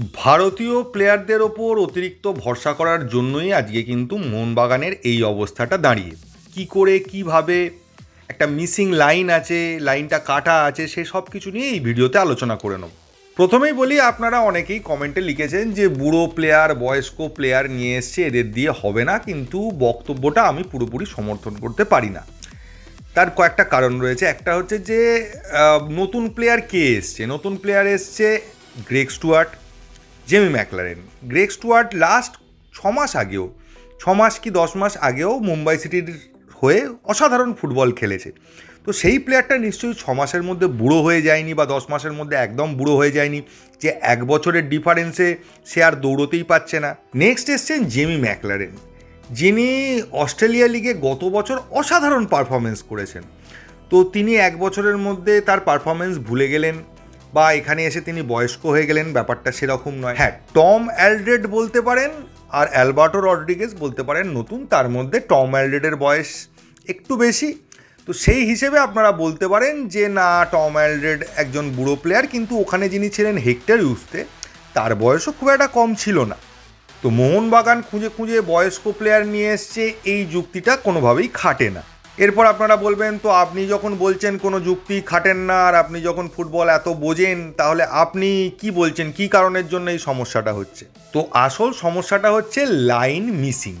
ভারতীয় প্লেয়ারদের ওপর অতিরিক্ত ভরসা করার জন্যই আজকে কিন্তু মোহনবাগানের এই অবস্থাটা দাঁড়িয়ে। কি করে, কীভাবে, একটা মিসিং লাইন আছে লাইনটা কাটা আছে, সে সব কিছু নিয়ে এই ভিডিওতে আলোচনা করে নেব। প্রথমেই বলি, আপনারা অনেকেই কমেন্টে লিখেছেন যে, বুড়ো প্লেয়ার বয়স্ক প্লেয়ার নিয়ে এসছে, এদের দিয়ে হবে না, কিন্তু বক্তব্যটা আমি পুরোপুরি সমর্থন করতে পারি না। তার কয়েকটা কারণ রয়েছে। একটা হচ্ছে যে নতুন প্লেয়ার কে এসছে? নতুন প্লেয়ার এসছে Greg Stewart. Jamie MacLaren. Greg Stewart last ছ মাস আগেও ছ মাস কি দশ মাস আগেও মুম্বাই সিটির হয়ে অসাধারণ ফুটবল খেলেছে। তো সেই প্লেয়ারটা নিশ্চয়ই ছ মাসের মধ্যে বুড়ো হয়ে যায়নি বা দশ মাসের মধ্যে একদম বুড়ো হয়ে যায়নি, যে এক বছরের ডিফারেন্সে সে আর দৌড়তেই পারছে না। নেক্সট এসছেন জেমি ম্যাকলারেন, যিনি অস্ট্রেলিয়া লিগে গত বছর অসাধারণ পারফরমেন্স করেছেন। তো তিনি এক বছরের মধ্যে তার পারফরমেন্স ভুলে গেলেন বা এখানে এসে তিনি বয়স্ক হয়ে গেলেন, ব্যাপারটা সেরকম নয়। হ্যাঁ টম অ্যালড্রেড বলতে পারেন আর অ্যালবার্টো রড্রিগেজ বলতে পারেন, নতুন, তার মধ্যে টম অ্যালড্রেডের বয়স একটু বেশি। তো সেই হিসেবে আপনারা বলতে পারেন যে, না, টম অ্যালড্রেড একজন বুড়ো প্লেয়ার, কিন্তু ওখানে যিনি ছিলেন হেক্টর ইউসতে, তার বয়সও খুব একটা কম ছিল না। তো মোহনবাগান খুঁজে খুঁজে বয়স্ক প্লেয়ার নিয়ে এসছে, এই যুক্তিটা কোনোভাবেই খাটে না। এরপর আপনারা বলবেন, তো আপনি যখন বলছেন কোনো যুক্তি খাটেন না আর আপনি যখন ফুটবল এত বোঝেন, তাহলে আপনি কি বলছেন? কি কারণের জন্য এই সমস্যাটা হচ্ছে? তো আসল সমস্যাটা হচ্ছে লাইন মিসিং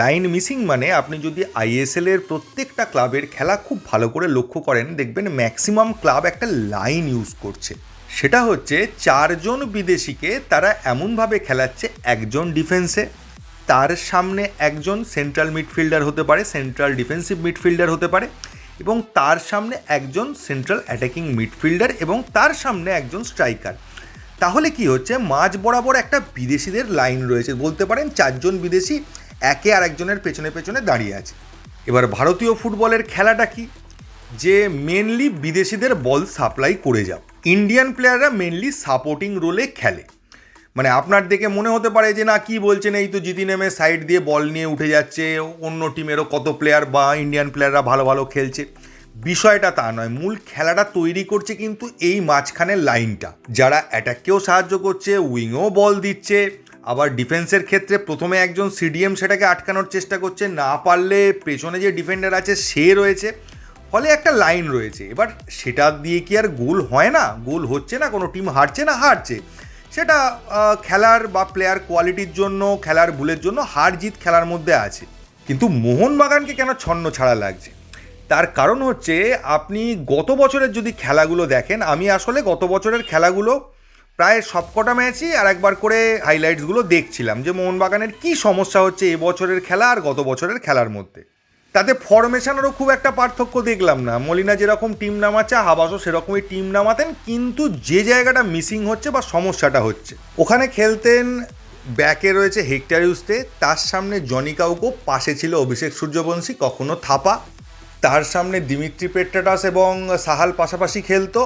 লাইন মিসিং মানে আপনি যদি আইএসএল এর প্রত্যেকটা ক্লাবের খেলা খুব ভালো করে লক্ষ্য করেন, দেখবেন ম্যাক্সিমাম ক্লাব একটা লাইন ইউজ করছে। সেটা হচ্ছে চারজন বিদেশিকে তারা এমনভাবে খেলাচ্ছে, একজন ডিফেন্সে তার সামনে একজন সেন্ট্রাল মিডফিল্ডার হতে পারে সেন্ট্রাল ডিফেন্সিভ মিডফিল্ডার হতে পারে এবং তার সামনে একজন সেন্ট্রাল অ্যাটাকিং মিডফিল্ডার এবং তার সামনে একজন স্ট্রাইকার তাহলে কি হচ্ছে? মাঝ বরাবর একটা বিদেশিদের লাইন রয়েছে। বলতে পারেন চারজন বিদেশি একে আরেকজনের পেছনে পেছনে দাঁড়িয়ে আছে। এবার ভারতীয় ফুটবলের খেলাটা কি? যে মেনলি বিদেশিদের বল সাপ্লাই করে যাও। ইন্ডিয়ান প্লেয়াররা মেনলি সাপোর্টিং রোলে খেলে। মানে আপনার দেখে মনে হতে পারে যে, না, কি বলছেন? এই তো জিতি নেমে সাইড দিয়ে বল নিয়ে উঠে যাচ্ছে। অন্য টিমেরও কত প্লেয়ার বা ইন্ডিয়ান প্লেয়াররা ভালো ভালো খেলছে? বিষয়টা তা নয়। মূল খেলাটা তৈরি করছে কিন্তু এই মাঝখানের লাইনটা যারা অ্যাটাককেও সাহায্য করছে উইংও বল দিচ্ছে। আবার ডিফেন্সের ক্ষেত্রে প্রথমে একজন সিডিএম সেটাকে আটকানোর চেষ্টা করছে। না পারলে পেছনে যে ডিফেন্ডার আছে, সে রয়েছে। ফলে একটা লাইন রয়েছে। এবার সেটা দিয়ে কি আর গোল হয় না? গোল হচ্ছে না? কোনো টিম হারছে না? হারছে। সেটা খেলার বা প্লেয়ার কোয়ালিটির জন্য, খেলার ভুলের জন্য হার জিত খেলার মধ্যে আছে। কিন্তু মোহনবাগানকে কেন ছন্ন ছাড়া লাগছে? তার কারণ হচ্ছে, আপনি গত বছরের যদি খেলাগুলো দেখেন, আমি আসলে গত বছরের খেলাগুলো প্রায় সবকটা ম্যাচই আর একবার করে হাইলাইটসগুলো দেখছিলাম যে মোহনবাগানের কী সমস্যা হচ্ছে এ বছরের খেলা আর গত বছরের খেলার মধ্যে। তাতে ফরমেশনেরও খুব একটা পার্থক্য দেখলাম না। মলিনা যেরকম টিম নামাচ্ছে, হাবাসও সেরকমই টিম নামাতেন, কিন্তু যে জায়গাটা মিসিং হচ্ছে বা সমস্যাটা হচ্ছে, ওখানে খেলতেন, ব্যাকে রয়েছে হেক্টর ইউসতে, তার সামনে জনি কাউকো, পাশে ছিল অভিষেক সূর্যবংশী, কখনো থাপা, তার সামনে দিমিত্রি পেট্রাটাস এবং সাহাল পাশাপাশি খেলতো,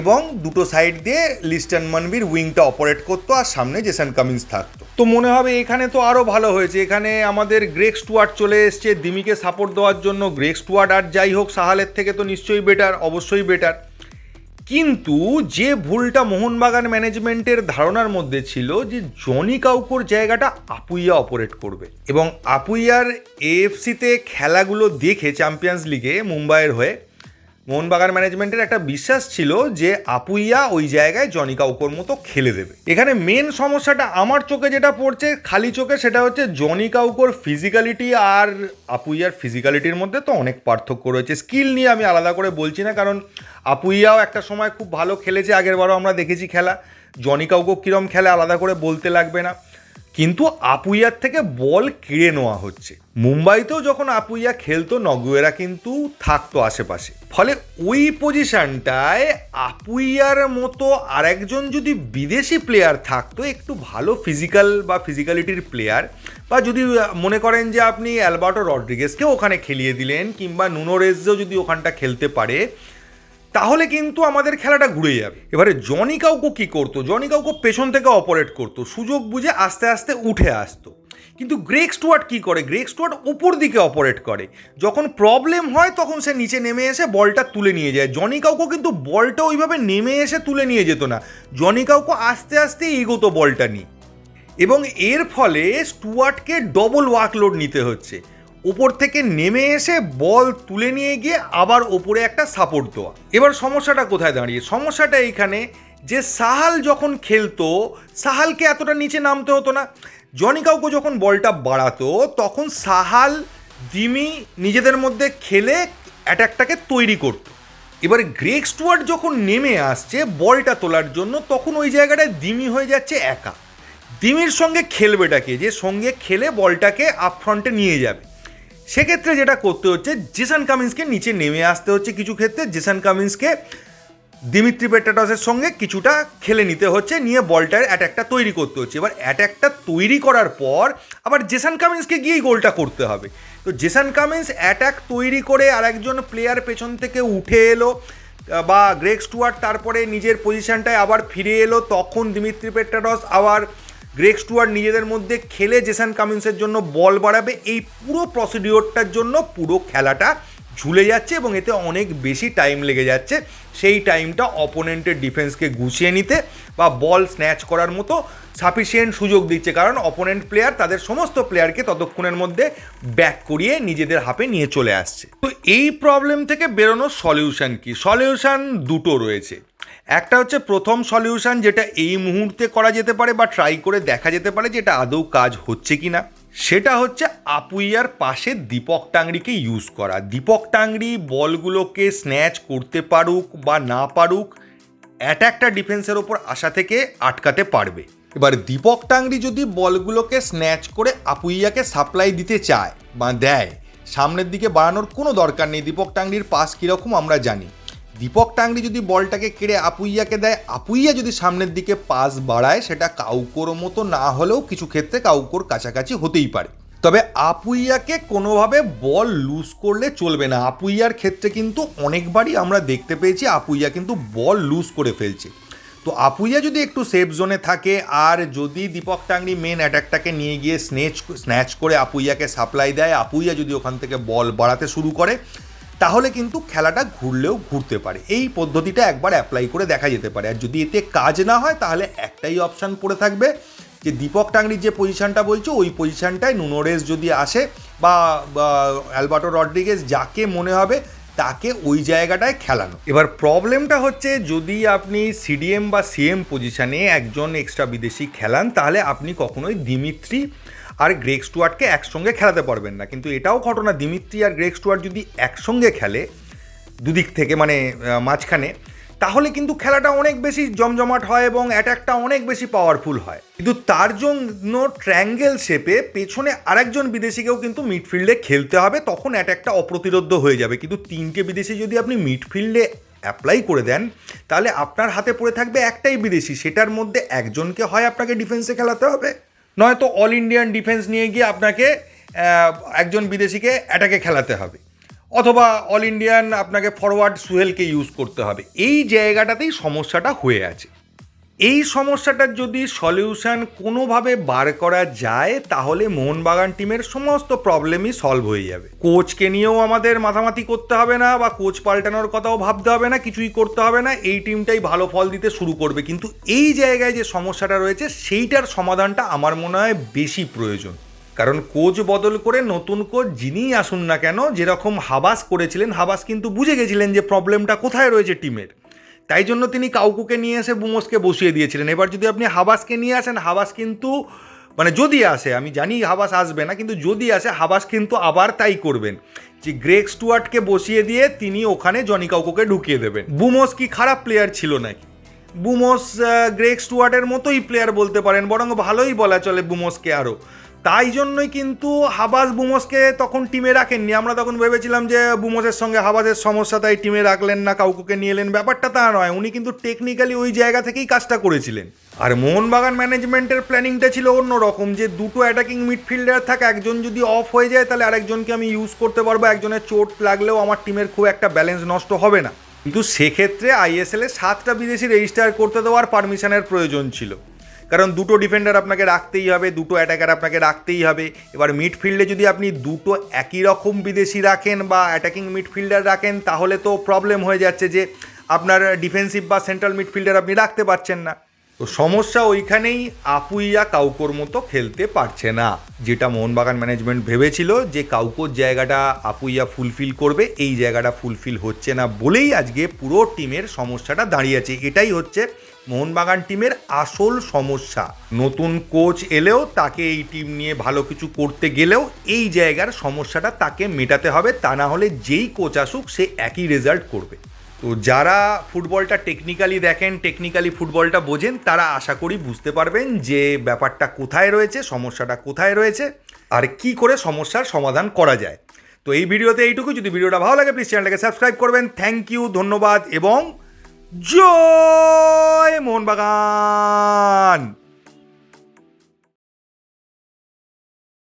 এবং দুটো সাইড দিয়ে লিস্টান মানবির উইংটা অপারেট করতো, আর সামনে জেসান কামিন্স থাকতো। তো মনে হবে এখানে তো আরও ভালো হয়েছে। এখানে আমাদের গ্রেক স্টুয়ার্ট চলে এসছে, দিমিকে সাপোর্ট দেওয়ার জন্য। গ্রেক স্টুয়ার্ট আর যাই হোক, সাহালের থেকে তো নিশ্চয়ই বেটার অবশ্যই বেটার কিন্তু যে ভুলটা মোহনবাগান ম্যানেজমেন্টের ধারণার মধ্যে ছিল যে জনি কাউকোর জায়গাটা আপুইয়া অপারেট করবে এবং আপুইয়ার এএফসিতে খেলাগুলো দেখে চ্যাম্পিয়ন্স লিগে মুম্বাইয়ের হয়ে মোহনবাগান ম্যানেজমেন্টের একটা বিশ্বাস ছিল যে আপুইয়া ওই জায়গায় জনি কাউকোর মতো খেলে দেবে। এখানে মেন সমস্যাটা আমার চোখে যেটা পড়ছে, খালি চোখে সেটা হচ্ছে জনি কাউকোর ফিজিক্যালিটি আর আপুইয়ার ফিজিক্যালিটির মধ্যে তো অনেক পার্থক্য রয়েছে। স্কিল নিয়ে আমি আলাদা করে বলছি না, কারণ আপুইয়াও একটা সময় খুব ভালো খেলেছে আগেরবারও আমরা দেখেছি খেলা। জনি কাউকো কীরম খেলে আলাদা করে বলতে লাগবে না। কিন্তু আপুইয়ার থেকে বল কেড়ে নেওয়া হচ্ছে। মুম্বাইতেও যখন আপুইয়া খেলতো, নগুয়েরা কিন্তু থাকতো আশেপাশে। ফলে ওই পজিশনটায় আপুইয়ার মতো আরেকজন যদি বিদেশি প্লেয়ার থাকতো, একটু ভালো ফিজিক্যাল বা ফিজিক্যালিটির প্লেয়ার বা যদি মনে করেন যে আপনি অ্যালবার্টো রড্রিগেসকে ওখানে খেলিয়ে দিলেন, কিংবা নুনোরেজও যদি ওখানটা খেলতে পারে তাহলে কিন্তু আমাদের খেলাটা ঘুরে যাবে। এবারে জনি কাউকো কী করতো? জনি কাউকো পেছন থেকে অপারেট করতো, সুযোগ বুঝে আস্তে আস্তে উঠে আসতো। কিন্তু গ্রেক স্টুয়ার্ট কী করে? গ্রেক স্টুয়ার্ট উপর দিকে অপারেট করে। যখন প্রবলেম হয়, তখন সে নিচে নেমে এসে বলটা তুলে নিয়ে যায়। জনি কাউকে কিন্তু বলটা ওইভাবে নেমে এসে তুলে নিয়ে যেত না। জনি কাউকে আস্তে আস্তে এগোতো বলটা নিয়ে। এবং এর ফলে স্টুয়ার্টকে ডবল ওয়ার্কলোড নিতে হচ্ছে। ওপর থেকে নেমে এসে বল তুলে নিয়ে গিয়ে আবার ওপরে একটা সাপোর্ট দেওয়া। এবার সমস্যাটা কোথায় দাঁড়িয়ে? সমস্যাটা এইখানে যে সাহাল যখন খেলতো, সাহালকে এতটা নিচে নামতে হতো না। জনি কাউকে যখন বলটা বাড়াতো, তখন সাহাল, দিমি নিজেদের মধ্যে খেলে অ্যাটাকটাকে তৈরি করতো। এবার গ্রেক স্টুয়ার্ট যখন নেমে আসছে বলটা তোলার জন্য, তখন ওই জায়গাটায় দিমি হয়ে যাচ্ছে একা। দিমির সঙ্গে খেলবেটাকে যে সঙ্গে খেলে বলটাকে আপ ফ্রন্টে নিয়ে যাবে। সেক্ষেত্রে যেটা করতে হচ্ছে, জেসান কামিন্সকে নিচে নেমে আসতে হচ্ছে কিছু ক্ষেত্রে। জেসান কামিন্সকে দিমিত্রি পেট্রাটসের সঙ্গে কিছুটা খেলে নিতে হচ্ছে, নিয়ে বলটার অ্যাট্যাকটা তৈরি করতে হচ্ছে। এবার অ্যাট্যাকটা তৈরি করার পর আবার জেসান কামিন্সকে গিয়েই গোলটা করতে হবে। তো জেসান কামিন্স অ্যাট্যাক তৈরি করে আর একজন প্লেয়ার পেছন থেকে উঠে এলো, বা গ্রেক স্টুয়ার্ট তারপরে নিজের পজিশনটায় আবার ফিরে এলো, তখন দিমিত্রি পেট্রাটস আবার গ্রেক স্টুয়ার্ট নিজেদের মধ্যে খেলে জেসান কামিন্সের জন্য বল বাড়াবে, এই পুরো প্রসিডিওরটার জন্য পুরো খেলাটা ঝুলে যাচ্ছে এবং এতে অনেক বেশি টাইম লেগে যাচ্ছে। সেই টাইমটা অপোনেন্টের ডিফেন্সকে গুছিয়ে নিতে বা বল স্ন্যাচ করার মতো সাফিসিয়েন্ট সুযোগ দিচ্ছে। কারণ অপোনেন্ট প্লেয়ার তাদের সমস্ত প্লেয়ারকে ততক্ষণের মধ্যে ব্যাক করিয়ে নিজেদের হাফে নিয়ে চলে আসছে। তো এই প্রবলেম থেকে বেরোনোর সলিউশন কি? সলিউশন দুটো রয়েছে। একটা হচ্ছে প্রথম সলিউশন যেটা এই মুহূর্তে করা যেতে পারে বা ট্রাই করে দেখা যেতে পারে যে এটা আদৌ কাজ হচ্ছে কি না সেটা হচ্ছে আপুইয়ার পাশে দীপক টাংরিকে ইউজ করা। দীপক টাংরি বলগুলোকে স্ন্যাচ করতে পারুক বা না পারুক অ্যাটাকটা ডিফেন্সের ওপর আসা থেকে আটকাতে পারবে। এবার দীপক টাংরি যদি বলগুলোকে স্ন্যাচ করে আপুইয়াকে সাপ্লাই দিতে চায় বা দেয়, সামনের দিকে বাড়ানোর কোনো দরকার নেই। দীপক টাংরির পাস কীরকম আমরা জানি। দীপক টাংরি যদি বলটাকে কেড়ে আপুইয়াকে দেয়, আপুইয়া যদি সামনের দিকে পাস বাড়ায়, সেটা কাউকোর মতো না হলেও কিছু ক্ষেত্রে কাউকোর কাছাকাছি হতেই পারে। তবে আপুইয়াকে কোনোভাবে বল লুজ করলে চলবে না। আপুইয়ার ক্ষেত্রে কিন্তু অনেকবারই আমরা দেখতে পেয়েছি, আপুইয়া কিন্তু বল লুজ করে ফেলছে। তো আপুইয়া যদি একটু সেফ জোনে থাকে, আর যদি দীপক টাংরি মেন অ্যাটাকটাকে নিয়ে গিয়ে স্নেচ স্ন্যাচ করে আপুইয়াকে সাপ্লাই দেয়, আপুইয়া যদি ওখান থেকে বল বাড়াতে শুরু করে তাহলে কিন্তু খেলাটা ঘুরলেও ঘুরতে পারে। এই পদ্ধতিটা একবার অ্যাপ্লাই করে দেখা যেতে পারে। আর যদি এতে কাজ না হয়, তাহলে একটাই অপশান পড়ে থাকবে যে দীপক টাংরির যে পজিশানটা বলছো, ওই পজিশনটায় নুনোরেস যদি আসে বা অ্যালবার্টো রড্রিগেজ যাকে মনে হবে, তাকে ওই জায়গাটায় খেলানো। এবার প্রবলেমটা হচ্ছে, যদি আপনি সিডিএম বা সিএম পজিশানে একজন এক্সট্রা বিদেশি খেলান, তাহলে আপনি কখনোই দিমিত্রি আর গ্রেক স্টুয়ার্টকে একসঙ্গে খেলাতে পারবেন না। কিন্তু এটাও ঘটনা, দিমিত্রি আর গ্রেক স্টুয়ার্ট যদি একসঙ্গে খেলে দুদিক থেকে মানে মাঝখানে, তাহলে কিন্তু খেলাটা অনেক বেশি জমজমাট হয় এবং অ্যাটাকটা অনেক বেশি পাওয়ারফুল হয়। কিন্তু তার জন্য ট্র্যাঙ্গেল শেপে পেছনে আরেকজন বিদেশিকেও কিন্তু মিডফিল্ডে খেলতে হবে, তখন অ্যাটাকটা অপ্রতিরোধ্য হয়ে যাবে। কিন্তু তিনটে বিদেশি যদি আপনি মিডফিল্ডে অ্যাপ্লাই করে দেন, তাহলে আপনার হাতে পড়ে থাকবে একটাই বিদেশি, সেটার মধ্যে একজনকে হয় আপনাকে ডিফেন্সে খেলাতে হবে। নয়তো অল ইন্ডিয়ান ডিফেন্স নিয়ে গিয়ে আপনাকে একজন বিদেশিকে অ্যাটাকে খেলাতে হবে। অথবা অল ইন্ডিয়ান আপনাকে ফরওয়ার্ড সুহেলকে ইউজ করতে হবে। এই জায়গাটাতেই সমস্যাটা হয়ে আছে। এই সমস্যাটার যদি সলিউশন কোনোভাবে বার করা যায়, তাহলে মোহনবাগান টিমের সমস্ত প্রবলেমই সলভ হয়ে যাবে। কোচকে নিয়েও আমাদের মাথামাতি করতে হবে না বা কোচ পাল্টানোর কথাও ভাবতে হবে না, কিছুই করতে হবে না, এই টিমটাই ভালো ফল দিতে শুরু করবে। কিন্তু এই জায়গায় যে সমস্যাটা রয়েছে, সেইটার সমাধানটা আমার মনে হয় বেশি প্রয়োজন। কারণ কোচ বদল করে নতুন কোচ যিনিই আসুন না কেন, যেরকম হাবাস করেছিলেন, হাবাস কিন্তু বুঝে গেছিলেন যে প্রবলেমটা কোথায় রয়েছে টিমের। তাই জন্য তিনি কাউকুকে নিয়ে এসে বুমোসকে বসিয়ে দিয়েছিলেন। এবার যদি আপনি হাবাসকে নিয়ে আসেন, হাবাস কিন্তু মানে যদি আসে, আমি জানি হাবাস আসবে না, কিন্তু যদি আসে, হাবাস কিন্তু আবার তাই করবেন। যে গ্রেক স্টুয়ার্টকে বসিয়ে দিয়ে তিনি ওখানে জনি কাউকুকে ঢুকিয়ে দেবেন। বুমোস কি খারাপ প্লেয়ার ছিল নাকি? বুমোস গ্রেক স্টুয়ার্টের মতোই প্লেয়ার বলতে পারেন, বরং ভালোই বলা চলে বুমোসকে আরও। তাই জন্যই কিন্তু হাবাস বুমসকে তখন টিমে রাখেননি। আমরা তখন ভেবেছিলাম যে বুমোসের সঙ্গে হাবাসের সমস্যা, তাই টিমে রাখলেন না, কাউকুকে নিয়ে এলেন। ব্যাপারটা তা নয়, উনি কিন্তু টেকনিক্যালি ওই জায়গা থেকেই কাজটা করেছিলেন। আর মোহনবাগান ম্যানেজমেন্টের প্ল্যানিংটা ছিল অন্য রকম যে দুটো অ্যাটাকিং মিডফিল্ডার থাকে, একজন যদি অফ হয়ে যায়, তাহলে আরেকজনকে আমি ইউজ করতে পারব, একজনের চোট লাগলেও আমার টিমের খুব একটা ব্যালেন্স নষ্ট হবে না। কিন্তু সেক্ষেত্রে আইএসএল এ সাতটা বিদেশি রেজিস্টার করতে দেওয়ার পারমিশনের প্রয়োজন ছিল। কারণ দুটো ডিফেন্ডার আপনাকে রাখতেই হবে, দুটো অ্যাটাকার আপনাকে রাখতেই হবে। এবার মিডফিল্ডে যদি আপনি দুটো একই রকম বিদেশি রাখেন বা অ্যাটাকিং মিডফিল্ডার রাখেন, তাহলে তো প্রবলেম হয়ে যাচ্ছে যে আপনার ডিফেন্সিভ বা সেন্ট্রাল মিডফিল্ডার আপনি রাখতে পারছেন না। তো সমস্যা ওইখানেই আপুইয়া কাউকোর মতো খেলতে পারছে না। যেটা মোহনবাগান ম্যানেজমেন্ট ভেবেছিল যে কাউকোর জায়গাটা আপুইয়া ফুলফিল করবে, এই জায়গাটা ফুলফিল হচ্ছে না বলেই আজকে পুরো টিমের সমস্যাটা দাঁড়িয়েছে। এটাই হচ্ছে মোহনবাগান টিমের আসল সমস্যা। নতুন কোচ এলেও তাকে এই টিম নিয়ে ভালো কিছু করতে গেলেও এই জায়গার সমস্যাটা তাকে মেটাতে হবে, তা না হলে যেই কোচ আসুক সে একই রেজাল্ট করবে। তো যারা ফুটবলটা টেকনিক্যালি দেখেন টেকনিক্যালি ফুটবলটা বোঝেন, তারা আশা করি বুঝতে পারবেন যে ব্যাপারটা কোথায় রয়েছে, সমস্যাটা কোথায় রয়েছে, আর কি করে সমস্যার সমাধান করা যায়। তো এই ভিডিওতে এইটুকু। যদি ভিডিওটা ভালো লাগে প্লিজ চ্যানেলটাকে সাবস্ক্রাইব করবেন। থ্যাংক ইউ ধন্যবাদ, এবং জয় মোহনবাগান!